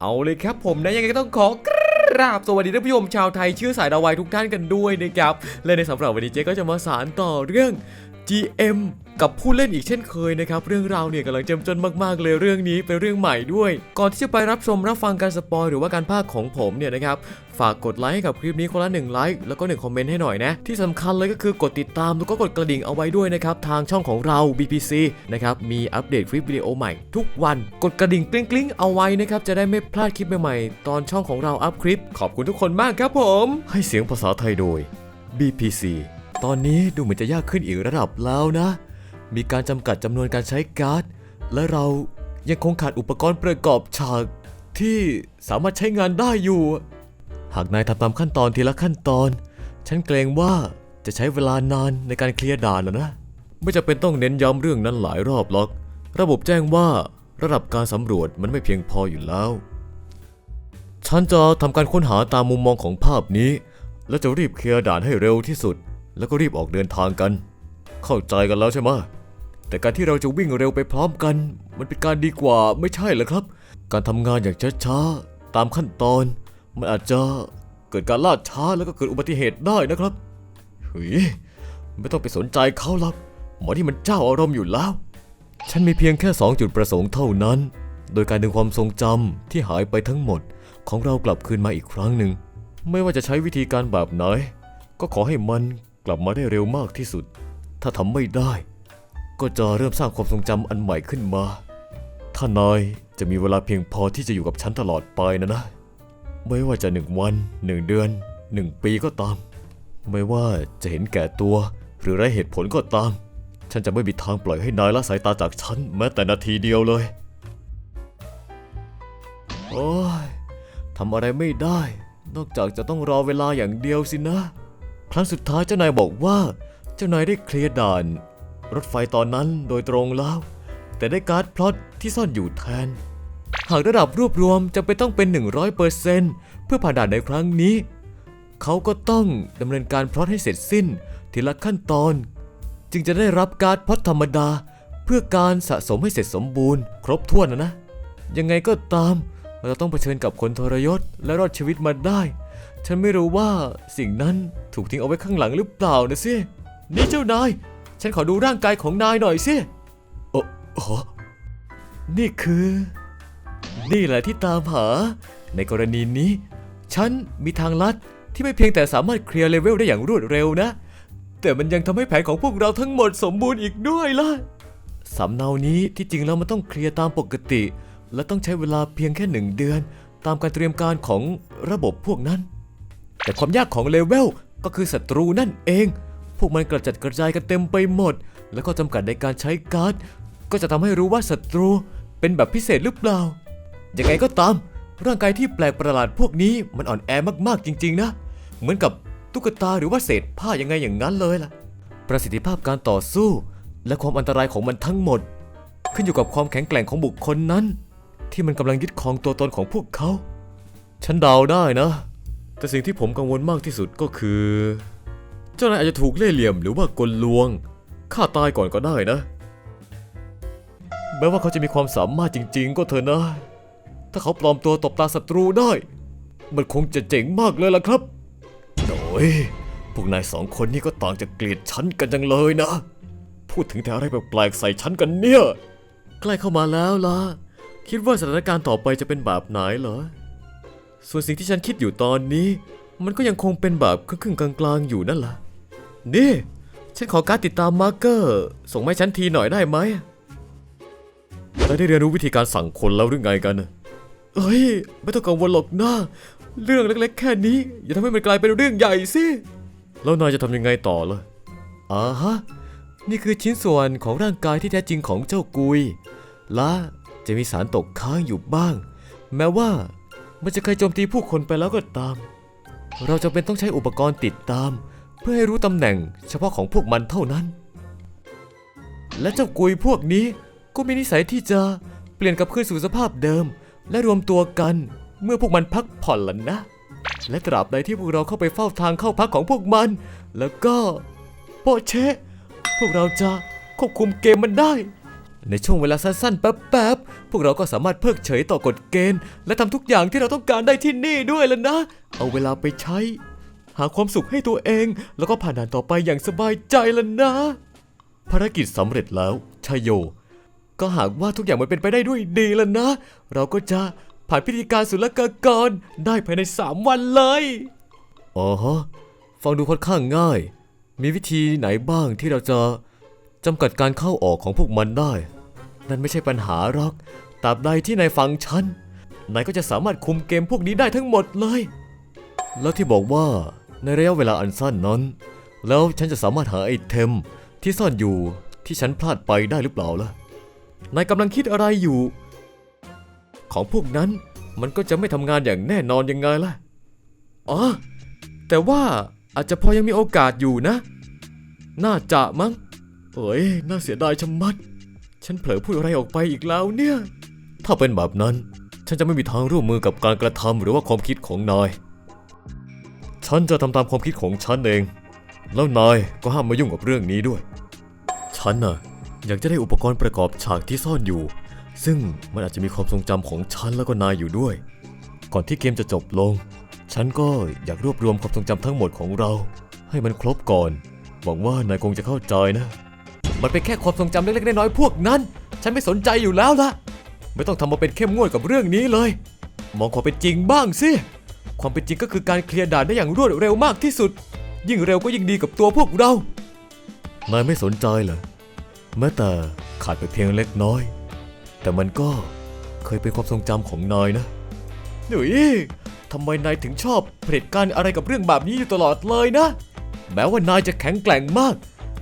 เอาเลยครับผมนะยังไงก็ต้องขอกราบสวัสดีท่านผู้ชมชาวไทยเชื้อสายดาวไวทุกท่านกันด้วยนะครับ และในสำหรับวันนี้เจ๊ก็จะมาสารต่อเรื่อง GM กับผู้เล่นอีกเช่นเคยนะครับ เรื่องราวเนี่ยกำลังเจ้มจนมากๆเลยเรื่องนี้เป็นเรื่องใหม่ด้วย ก่อนที่จะไปรับชมรับฟังการสปอยหรือว่าการพากย์ของผมเนี่ยนะครับฝากกดไลค์ให้กับคลิปนี้คนละ1ไลค์แล้วก็1คอมเมนต์ให้หน่อยนะ ที่สำคัญเลยก็คือกดติดตามแล้วก็กดกระดิ่งเอาไว้ด้วยนะครับ ทางช่องของเรา BPC นะครับ มีอัปเดตคลิปวิดีโอใหม่ทุกวันกดกระดิ่งกริ๊งกริ๊งๆเอาไว้นะครับ จะได้ไม่พลาดคลิปใหม่ๆ ตอนช่องของเราอัพคลิป ขอบคุณทุกคนมากครับผม ให้เสียงภาษาไทยโดย BPC ตอนนี้ดูเหมือนจะยากขึ้นอีกระดับแล้วนะ มีการจำกัดจำนวนการใช้การ์ด และเรายังคงขาดอุปกรณ์ประกอบฉากที่สามารถใช้งานได้อยู่ หากนายทำตามขั้นตอนทีละขั้นตอน ฉันเกรงว่าจะใช้เวลานานในการเคลียร์ด่านนะนะ ไม่จะเป็นต้องเน้นย้ำเรื่องนั้นหลายรอบหรอก ระบบแจ้งว่าระดับการสำรวจมันไม่เพียงพออยู่แล้ว ฉันจะทำการค้นหาตามมุมมองของภาพนี้ และจะรีบเคลียร์ด่านให้เร็วที่สุด แล้วก็รีบออกเดินทางกัน เข้าใจกันแล้วใช่ไหม แต่การที่เราจะวิ่งเร็วไปพร้อมกัน มันเป็นการดีกว่าไม่ใช่เหรอครับ การทำงานอย่างช้าๆตามขั้นตอน มันอาจจะเกิดการล่าช้าแล้วก็เกิดอุบัติเหตุได้นะครับเฮ้ยไม่ต้องไปสนใจเขาหรอกหมอที่มันเจ้าอารมณ์อยู่แล้ว ฉันมีเพียงแค่สองจุดประสงค์เท่านั้น โดยการดึงความทรงจำที่หายไปทั้งหมด ของเรากลับคืนมาอีกครั้งหนึ่ง ไม่ว่าจะใช้วิธีการแบบไหนก็ขอให้มันกลับมาได้เร็วมากที่สุด ถ้าทำไม่ได้ ก็จะเริ่มสร้างความทรงจำอันใหม่ขึ้นมา ถ้านายจะมีเวลาเพียงพอที่จะอยู่กับฉันตลอดไปนะนะ ไม่ว่าจะหนึ่งวันหนึ่งเดือนหนึ่งปีก็ตาม ไม่ว่าจะเห็นแก่ตัว หรือไร้เหตุผลก็ตาม ฉันจะไม่มีทางปล่อยให้นายละสายตาจากฉันแม้แต่นาทีเดียวเลย โอ้ยทำอะไรไม่ได้ นอกจากจะต้องรอเวลาอย่างเดียวสินะ ครั้งสุดท้ายเจ้านายบอกว่า เจ้านายได้เคลียร์ด่าน รถไฟตอนนั้นโดยตรงแล้ว แต่ได้การ์ดพลอตที่ซ่อนอยู่แทน หากระดับรวบรวมจะเป็นต้องเป็น 100%เพื่อผ่านด่านในครั้งนี้ เขาก็ต้องดำเนินการพลอตให้เสร็จสิ้นทีละขั้นตอน จึงจะได้รับการ์ดพลอตธรรมดา เพื่อการสะสมให้เสร็จสมบูรณ์ ครบถ้วนนะนะ ยังไงก็ตามเราต้องเผชิญกับคนทรยศและรอดชีวิตมาได้ ฉันไม่รู้ว่าสิ่งนั้นถูกทิ้งเอาไว้ข้างหลังหรือเปล่านะสินี่เจ้านาย ฉันขอดูร่างกายของนายหน่อยสิโอ้โหนี่คือ นี่แหละที่ตามหา ในกรณีนี้ ฉันมีทางลัดที่ไม่เพียงแต่สามารถเคลียร์เลเวลได้อย่างรวดเร็วนะ แต่มันยังทำให้แผนของพวกเราทั้งหมดสมบูรณ์อีกด้วยล่ะสำเนานี้ที่จริงแล้วมันต้องเคลียร์ตามปกติ และต้องใช้เวลาเพียงแค่หนึ่งเดือน ตามการเตรียมการของระบบพวกนั้น แต่ความยากของเลเวลก็คือศัตรูนั่นเอง พวกมันกระจัดกระจายกันเต็มไปหมด แล้วก็จำกัดในการใช้การ์ด ก็จะทำให้รู้ว่าศัตรูเป็นแบบพิเศษหรือเปล่า ยังไงก็ตาม ร่างกายที่แปลกประหลาดพวกนี้มันอ่อนแอมากๆจริง ๆ นะ เหมือนกับตุ๊กตาหรือว่าเศษผ้ายังไงอย่างนั้นเลยล่ะ ประสิทธิภาพการต่อสู้ และความอันตรายของมันทั้งหมด ขึ้นอยู่กับความแข็งแกร่งของบุคคลนั้น ที่มันกำลังยึดครองตัวตนของพวกเขา ฉันเดาได้นะ แต่สิ่งที่ผมกังวลมากที่สุดก็คือ เจ้านายอาจจะถูกเล่ห์เหลี่ยมหรือว่ากลลวงฆ่าตายก่อนก็ได้นะ แม้ว่าเขาจะมีความสามารถจริง ๆ ก็เถอะนะ ถ้าเขาปลอมตัวตบตาศัตรูได้ มันคงจะเจ๋งมากเลยล่ะครับโอยพวกนายสองคนนี่ก็ต่างจะเกลียดฉันกันจังเลยนะ พูดถึงแต่อะไรแปลกๆใส่ฉันกันเนี่ย ใกล้เข้ามาแล้วล่ะ คิดว่าสถานการณ์ต่อไปจะเป็นแบบไหนเหรอ ส่วนสิ่งที่ฉันคิดอยู่ตอนนี้ มันก็ยังคงเป็นแบบครึ่งๆกลางๆอยู่นั่นแหละ นี่ ฉันขอการติดตามมาร์เกอร์ ส่งมาให้ฉันทีหน่อยได้ไหมเราได้เรียนรู้วิธีการสั่งคนแล้วหรือไงกัน เฮ้ย ไม่ต้องกังวลหรอกนะเรื่องเล็กๆ แค่นี้ อย่าทำให้มันกลายเป็นเรื่องใหญ่สิ แล้วนายจะทำยังไงต่อล่ะอ่าฮะ นี่คือชิ้นส่วนของร่างกายที่แท้จริงของเจ้ากุย และจะมีสารตกค้างอยู่บ้าง แม้ว่ามันจะเคยโจมตีผู้คนไปแล้วก็ตาม เราจะเป็นต้องใช้อุปกรณ์ติดตาม พื่อให้รู้ตำแหน่งเฉพาะของพวกมันเท่านั้น และเจ้ากุยพวกนี้ก็มีนิสัยที่จะเปลี่ยนกลับคืนสู่สภาพเดิม และรวมตัวกันเมื่อพวกมันพักผ่อนล้วนะ และตราบใดที่พวกเราเข้าไปเฝ้าทางเข้าพักของพวกมัน แล้วก็โปเชะพวกเราจะควบคุมเกมมันได้ ในช่วงเวลาสั้นๆ แป๊บๆ พวกเราก็สามารถเพิกเฉยต่อกฎเกณฑ์ และทำทุกอย่างที่เราต้องการได้ที่นี่ด้วยล้วนะ เอาเวลาไปใช้ หาความสุขให้ตัวเอง แล้วก็ผ่านด่านต่อไปอย่างสบายใจแล้วนะ ภารกิจสำเร็จแล้วชายโย ก็หากว่าทุกอย่างมันเป็นไปได้ด้วยดีแล้วนะ เราก็จะผ่านพิธีการศุลกากรได้ภายใน 3 วันเลย อ๋อฮะฟังดูค่อนข้างง่าย มีวิธีไหนบ้างที่เราจะจำกัดการเข้าออกของพวกมันได้ นั่นไม่ใช่ปัญหาหรอกตราบใดที่นายฟังฉันนายก็จะสามารถคุมเกมพวกนี้ได้ทั้งหมดเลย แล้วที่บอกว่า ในระยะเวลาอันสั้นนั้น แล้วฉันจะสามารถหาไอเทมที่ซ่อนอยู่ที่ฉันพลาดไปได้หรือเปล่าล่ะ นายกำลังคิดอะไรอยู่ ของพวกนั้นมันก็จะไม่ทำงานอย่างแน่นอนยังไงล่ะ อ๋อ แต่ว่าอาจจะพอยังมีโอกาสอยู่นะ น่าจะมั้ง เอ้ย น่าเสียดายชะมัด ฉันเผลอพูดอะไรออกไปอีกแล้วเนี่ย ถ้าเป็นแบบนั้น ฉันจะไม่มีทางร่วมมือกับการกระทำหรือว่าความคิดของนาย ฉันจะทำตามความคิดของฉันเอง แล้วนายก็ห้ามมายุ่งกับเรื่องนี้ด้วย ฉันน่ะอยากจะได้อุปกรณ์ประกอบฉากที่ซ่อนอยู่ ซึ่งมันอาจจะมีความทรงจำของฉันแล้วก็นายอยู่ด้วย ก่อนที่เกมจะจบลง ฉันก็อยากรวบรวมความทรงจำทั้งหมดของเรา ให้มันครบก่อน หวังว่านายคงจะเข้าใจนะ มันเป็นแค่ความทรงจำเล็กๆน้อยๆพวกนั้น ฉันไม่สนใจอยู่แล้วล่ะ ไม่ต้องทำมาเป็นเข้มงวดกับเรื่องนี้เลย มองความเป็นจริงบ้างสิ ความเป็นจริงก็คือการเคลียร์ด่านได้อย่างรวดเร็วมากที่สุด ยิ่งเร็วก็ยิ่งดีกับตัวพวกเรานายไม่สนใจเหรอแม้แต่ขาดไปเพียงเล็กน้อย แต่มันก็เคยเป็นความทรงจำของนายนะหนุ่ยทำไมนายถึงชอบเผด็จการอะไรกับเรื่องแบบนี้อยู่ตลอดเลยนะ แม้ว่านายจะแข็งแกร่งมาก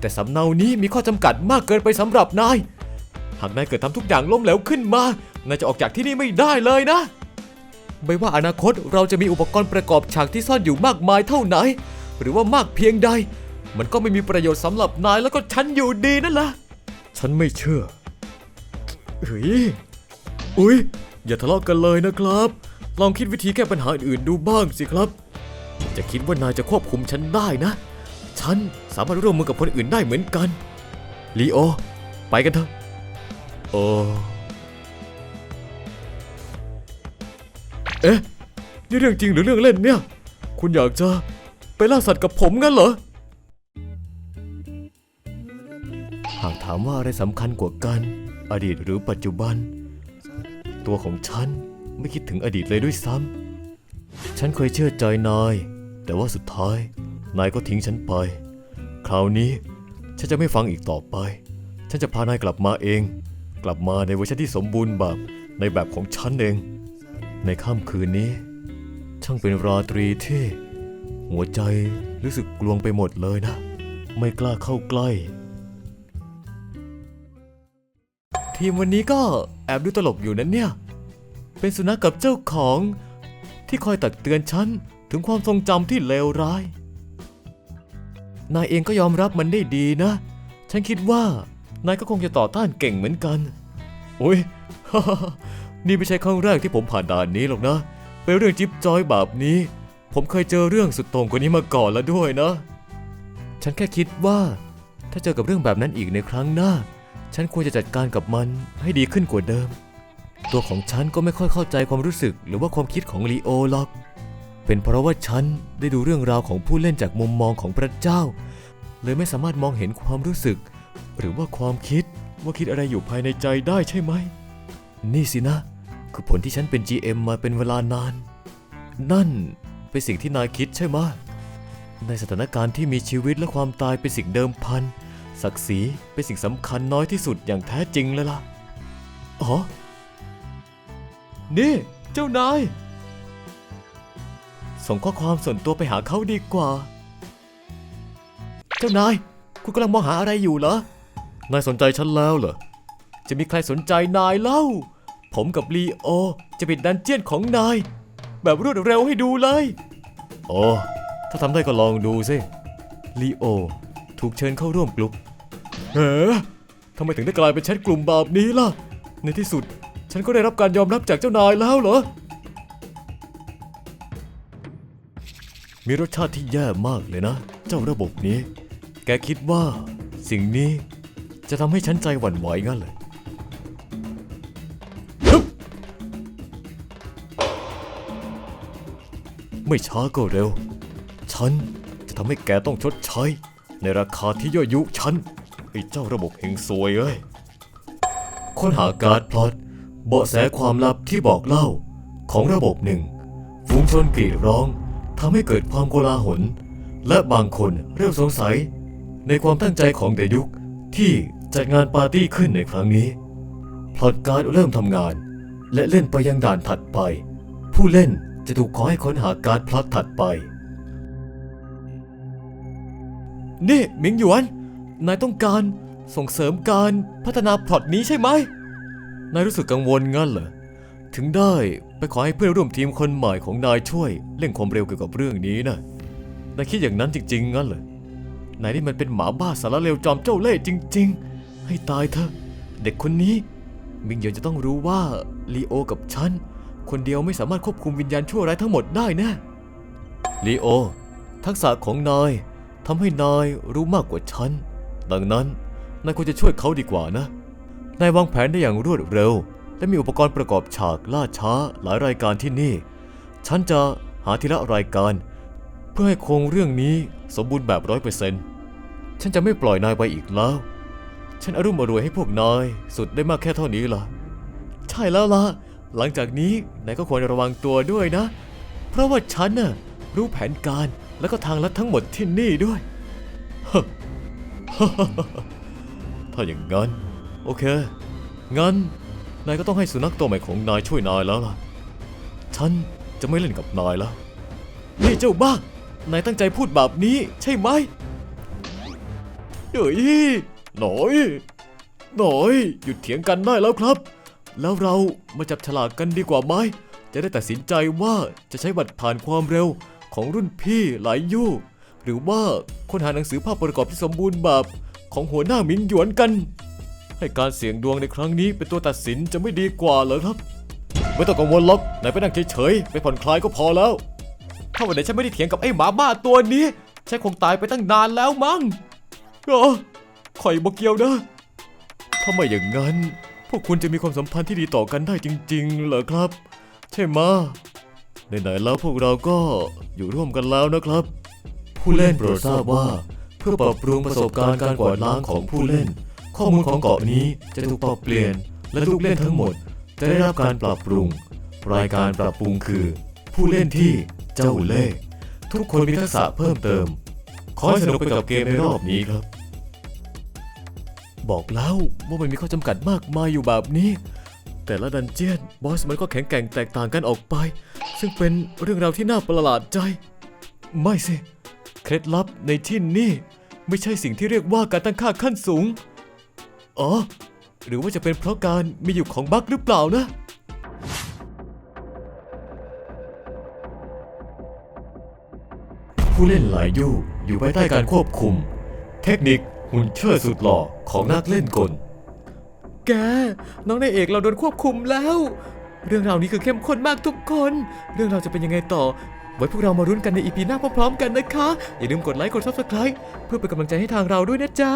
แต่สำเนานี้มีข้อจำกัดมากเกินไปสำหรับนาย หากนายเกิดทำทุกอย่างล้มเหลวขึ้นมา นายจะออกจากที่นี่ไม่ได้เลยนะ ไม่ว่าอนาคตเราจะมีอุปกรณ์ประกอบฉากที่ซ่อนอยู่มากมายเท่าไหน หรือว่ามากเพียงใด มันก็ไม่มีประโยชน์สำหรับนายแล้วก็ฉันอยู่ดีนั่นแหละฉันไม่เชื่อเฮ้ยอุ๊ย อย่าทะเลาะกันเลยนะครับ ลองคิดวิธีแก้ปัญหาอื่นๆดูบ้างสิครับ จะคิดว่านายจะควบคุมฉันได้นะ ฉันสามารถร่วมมือกับคนอื่นได้เหมือนกัน ลีโอ ไปกันเถอะโอ้ เอ๊ะ นี่เรื่องจริงหรือเรื่องเล่นเนี่ย คุณอยากจะไปล่าสัตว์กับผมงั้นเหรอ หากถามว่าอะไรสำคัญกว่ากัน อดีตหรือปัจจุบัน ตัวของฉันไม่คิดถึงอดีตเลยด้วยซ้ำ ฉันเคยเชื่อใจนาย แต่ว่าสุดท้าย นายก็ทิ้งฉันไป คราวนี้ฉันจะไม่ฟังอีกต่อไป ฉันจะพานายกลับมาเอง กลับมาในเวอร์ชันที่สมบูรณ์แบบในแบบของฉันเอง ในค่ำคืนนี้ ช่างเป็นราตรีที่ หัวใจรู้สึกกลวงไปหมดเลยนะ ไม่กล้าเข้าใกล้ ทีมวันนี้ก็แอบดูตลกอยู่นั้นเนี่ย เป็นสุนัขกับเจ้าของที่คอยตักเตือนฉันถึงความทรงจำที่เลวร้าย นายเองก็ยอมรับมันได้ดีนะ ฉันคิดว่านายก็คงจะต่อต้านเก่งเหมือนกันโอ้ย นี่ไม่ใช่ครั้งแรกที่ผมผ่านด่านนี้หรอกนะ เป็นเรื่องจิ๊บจอยแบบนี้ ผมเคยเจอเรื่องสุดโต่งกว่านี้มาก่อนแล้วด้วยนะ ฉันแค่คิดว่า ถ้าเจอกับเรื่องแบบนั้นอีกในครั้งหน้า ฉันควรจะจัดการกับมันให้ดีขึ้นกว่าเดิม ตัวของฉันก็ไม่ค่อยเข้าใจความรู้สึกหรือว่าความคิดของลีโอหรอก เป็นเพราะว่าฉันได้ดูเรื่องราวของผู้เล่นจากมุมมองของพระเจ้า เลยไม่สามารถมองเห็นความรู้สึก หรือว่าความคิดว่าคิดอะไรอยู่ภายในใจได้ใช่ไหม นี่สินะ คือผลที่ฉันเป็น GM มาเป็นเวลานาน นั่นเป็นสิ่งที่นายคิดใช่ไหมในสถานการณ์ที่มีชีวิตและความตายเป็นสิ่งเดิมพัน ศักดิ์ศรีเป็นสิ่งสำคัญน้อยที่สุดอย่างแท้จริงเลยล่ะ อ๋อ นี่ เจ้านาย ส่งข้อความส่วนตัวไปหาเขาดีกว่า เจ้านาย คุณกำลังมองหาอะไรอยู่เหรอ นายสนใจฉันแล้วเหรอ จะมีใครสนใจนายเล่า ผมกับลีโอ จะปิดดันเจียนของนาย แบบรวดเร็วให้ดูเลย โอ้ ถ้าทำได้ก็ลองดูสิลีโอ ถูกเชิญเข้าร่วมกลุ่มเฮ้ทำไมถึงได้กลายเป็นแชทกลุ่มแบบนี้ล่ะ ในที่สุด ฉันก็ได้รับการยอมรับจากเจ้านายแล้วเหรอ มีรสชาติที่แย่มากเลยนะ เจ้าระบบนี้ แกคิดว่าสิ่งนี้จะทำให้ฉันใจหวั่นไหวงั้นเลย ไม่ช้าก็เร็ว ฉันจะทำให้แกต้องชดใช้ ในราคาที่ย่อยุฉัน ไอ้เจ้าระบบเฮงซวยเอ้ย ค้นหาการ์ดพลอตเบาะแสความลับที่บอกเล่าของระบบหนึ่งฝูงชนกรีดร้องทำให้เกิดความโกลาหล และบางคนเริ่มสงสัย ในความตั้งใจของเดยุคที่จัดงานปาร์ตี้ขึ้นในครั้งนี้ พลอตการ์ดเริ่มทำงาน และเล่นไปยังด่านถัดไป ผู้เล่น จะถูกขอให้ค้นหาการ์ดพล็อตถัดไป นี่หมิงหยวน นายต้องการส่งเสริมการพัฒนาพล็อตนี้ใช่ไหม นายรู้สึกกังวลงั้นเหรอ ถึงได้ไปขอให้เพื่อนร่วมทีมคนใหม่ของนายช่วยเร่งความเร็วเกี่ยวกับเรื่องนี้นะนายคิดอย่างนั้นจริง ๆ งั้นเหรอนายนี่มันเป็นหมาบ้าสารเลวจอมเจ้าเล่ห์จริง ๆ ให้ตายเถอะ เด็กคนนี้มิงเหยียวจะต้องรู้ว่าลีโอกับฉัน คนเดียวไม่สามารถควบคุมวิญญาณชั่วร้ายทั้งหมดได้นะลีโอ ทักษะของนายทำให้นายรู้มากกว่าฉัน ดังนั้นนายควรจะช่วยเขาดีกว่านะ นายวางแผนได้อย่างรวดเร็ว และมีอุปกรณ์ประกอบฉากล่าช้าหลายรายการที่นี่ ฉันจะหาทีละรายการ เพื่อให้คงเรื่องนี้สมบูรณ์แบบร้อยเปอร์เซ็นต์ฉันจะไม่ปล่อยนายไปอีกแล้ว ฉันอรุ่มอรวยให้พวกนายสุดได้มากแค่เท่านี้ล่ะ ใช่แล้วล่ะ หลังจากนี้นายก็ควรระวังตัวด้วยนะ เพราะว่าฉันน่ะรู้แผนการและก็ทางลัดทั้งหมดที่นี่ด้วยถ้าอย่างนั้น โอเค งั้น นายก็ต้องให้สุนัขตัวใหม่ของนายช่วยนายแล้วล่ะ ฉันจะไม่เล่นกับนายแล้ว นี่เจ้าบ้า นายตั้งใจพูดแบบนี้ใช่ไหมเฮ้ยหน่อย หน่อย หยุดเถียงกันได้แล้วครับ แล้วเรามาจับฉลากกันดีกว่าไหม จะได้ตัดสินใจว่าจะใช้บัตรผ่านความเร็วของรุ่นพี่หลายยู่ หรือว่าค้นหาหนังสือภาพประกอบที่สมบูรณ์แบบของหัวหน้าหมิงหยวนกัน ให้การเสี่ยงดวงในครั้งนี้เป็นตัวตัดสินจะไม่ดีกว่าเหรอครับ ไม่ต้องกังวลหรอกนายไปนั่งเฉยๆไปผ่อนคลายก็พอแล้ว ถ้าวันไหนฉันไม่ได้เถียงกับไอ้หมาบ้าตัวนี้ฉันคงตายไปตั้งนานแล้วมั้งเออข่อยบอกเกี่ยวนะถ้าไม่อย่างนั้น พวกคุณจะมีความสัมพันธ์ที่ดีต่อกันได้จริง ๆ เหรอครับ ใช่ไหมไหนๆแล้วพวกเราก็อยู่ร่วมกันแล้วนะครับ ผู้เล่นโปรดทราบว่า เพื่อปรับปรุงประสบการณ์การกวาดล้างของผู้เล่น ข้อมูลของเกาะนี้จะถูกปรับเปลี่ยน และลูกเล่นทั้งหมด จะได้รับการปรับปรุง รายการปรับปรุงคือ ผู้เล่นที่เจ้าเล่ห์ทุกคนมีทักษะเพิ่มเติม ขอให้สนุกไปกับเกมในรอบนี้ครับ บอกแล้วว่ามันมีข้อจำกัดมากมายอยู่แบบนี้ แต่ละดันเจียนบอสมันก็แข็งแกร่งแตกต่างกันออกไป ซึ่งเป็นเรื่องราวที่น่าประหลาดใจ ไม่สิ เคล็ดลับในที่นี่ไม่ใช่สิ่งที่เรียกว่าการตั้งค่าขั้นสูง อ๋อ หรือว่าจะเป็นเพราะการมีอยู่ของบั๊กหรือเปล่านะผู้เล่นหลายยุอยู่ภายใต้การควบคุม เทคนิค หุ่นเชิดสุดหล่อของนักเล่นกล แก น้องนายเอกเราโดนควบคุมแล้ว เรื่องราวนี้คือเข้มข้นมากทุกคน เรื่องราวจะเป็นยังไงต่อ ไว้พวกเรามารุ้นกันในอีพีหน้าพร้อมๆกันนะคะ อย่าลืมกดไลค์กด subscribe เพื่อเป็นกำลังใจให้ทางเราด้วยนะจ๊ะ